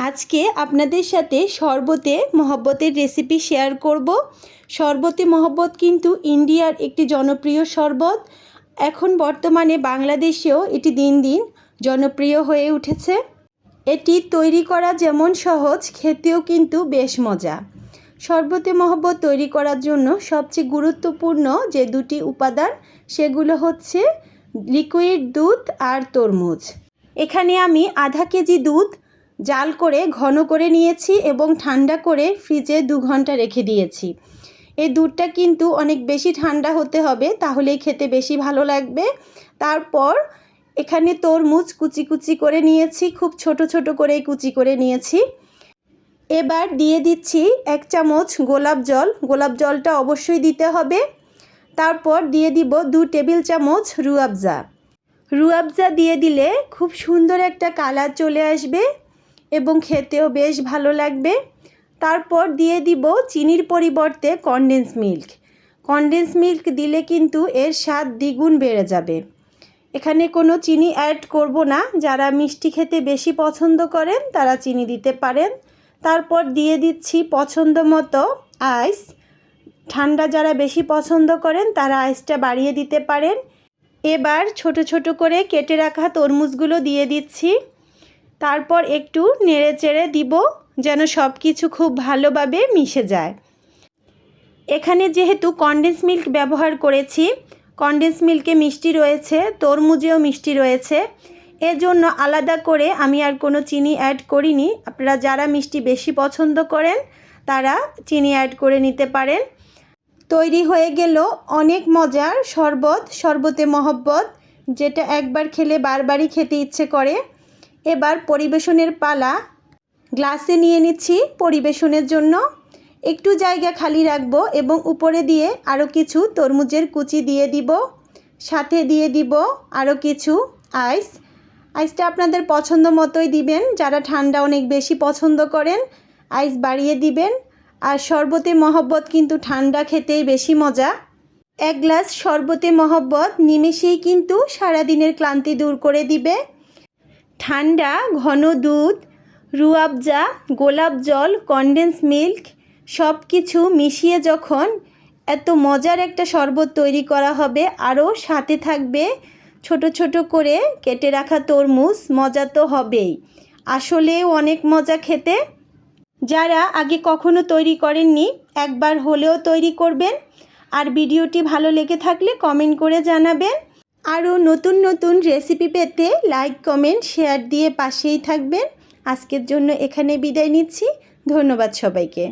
আজকে আপনাদের সাথে শরবতে মহব্বতের রেসিপি শেয়ার করব। শরবতে মহব্বত কিন্তু ইন্ডিয়ার একটি জনপ্রিয় শরবত। এখন বর্তমানে বাংলাদেশেও এটি দিন দিন জনপ্রিয় হয়ে উঠেছে। এটি তৈরি করা যেমন সহজ, খেতেও কিন্তু বেশ মজা। শরবতে মহব্বত তৈরি করার জন্য সবচেয়ে গুরুত্বপূর্ণ যে দুটি উপাদান, সেগুলো হচ্ছে লিকুইড দুধ আর তরমুজ। এখানে আমি আধা কেজি দুধ জাল করে ঘন করে নিয়েছি এবং ঠান্ডা করে ফ্রিজে দু ঘণ্টা রেখে দিয়েছি। এই দুধটা কিন্তু অনেক বেশি ঠান্ডা হতে হবে, তাহলেই খেতে বেশি ভালো লাগবে। তারপর এখানে তরমুজ কুচি কুচি করে নিয়েছি, খুব ছোট ছোট করে কুচি করে নিয়েছি। এবার দিয়ে দিচ্ছি এক চামচ গোলাপ জল, গোলাপ জলটা অবশ্যই দিতে হবে। তারপর দিয়ে দিব দু টেবিল চামচ রুয়াবজা। রুয়াবজা দিয়ে দিলে খুব সুন্দর একটা কালার চলে আসবে। এবং খেতেও বেশ ভালো লাগবে। তারপর দিয়ে দিব চিনির পরিবর্তে কনডেন্স মিল্ক কনডেন্স মিল্ক দিলে কিন্তু এর স্বাদ দ্বিগুণ বেড়ে যাবে। এখানে কোনো চিনি অ্যাড করব না। যারা মিষ্টি খেতে বেশি পছন্দ করেন, তারা চিনি দিতে পারেন। তারপর দিয়ে দিচ্ছি পছন্দ মতো আইস ঠান্ডা যারা বেশি পছন্দ করেন, তারা আইসটা বাড়িয়ে দিতে পারেন। এবার ছোট ছোট করে কেটে রাখা তরমুজগুলো দিয়ে দিচ্ছি। তারপর একটু নেড়ে চেড়ে দিব যেন সব কিছু খুব ভালোভাবে মিশে যায়। এখানে যেহেতু কনডেন্স মিল্ক ব্যবহার করেছি কনডেন্স মিল্কে মিষ্টি রয়েছে, তরমুজেও মিষ্টি রয়েছে। এজন্য আলাদা করে আমি আর কোনো চিনি অ্যাড করিনি। আপনারা যারা মিষ্টি বেশি পছন্দ করেন, তারা চিনি অ্যাড করে নিতে পারেন। তৈরি হয়ে গেল অনেক মজার শরবত, শরবতে মহব্বত, যেটা একবার খেলে বারবারই খেতে ইচ্ছে করে। এবার পরিবেশনের পালা। গ্লাসে নিয়ে নিচ্ছি পরিবেশনের জন্য। একটু জায়গা খালি রাখব এবং উপরে দিয়ে আরও কিছু তরমুজের কুচি দিয়ে দিব। সাথে দিয়ে দিব আরও কিছু আইস। আইসটা আপনাদের পছন্দ মতোই দিবেন, যারা ঠান্ডা অনেক বেশি পছন্দ করেন, আইস বাড়িয়ে দিবেন। আর শরবতে মহব্বত কিন্তু ঠান্ডা খেতেই বেশি মজা। এক গ্লাস শরবতে মহব্বত নিমেষেই কিন্তু সারাদিনের ক্লান্তি দূর করে দিবে। ঠান্ডা, ঘন দুধ, রুয়াবজা, গোলাপ জল কনডেন্স মিল্ক সব কিছু মিশিয়ে যখন এত মজার একটা শরবত তৈরি করা হবে, আরও সাথে থাকবে ছোট ছোট করে কেটে রাখা তরমুজ, মজা তো হবেই। আসলেও অনেক মজা খেতে। যারা আগে কখনো তৈরি করেননি, একবার হলেও তৈরি করবেন। আর ভিডিওটি ভালো লেগে থাকলে কমেন্ট করে জানাবেন। আরও নতুন নতুন রেসিপি পেতে লাইক কমেন্ট শেয়ার দিয়ে পাশেই থাকবেন। আজকের জন্য এখানে বিদায় নিচ্ছি। ধন্যবাদ সবাইকে।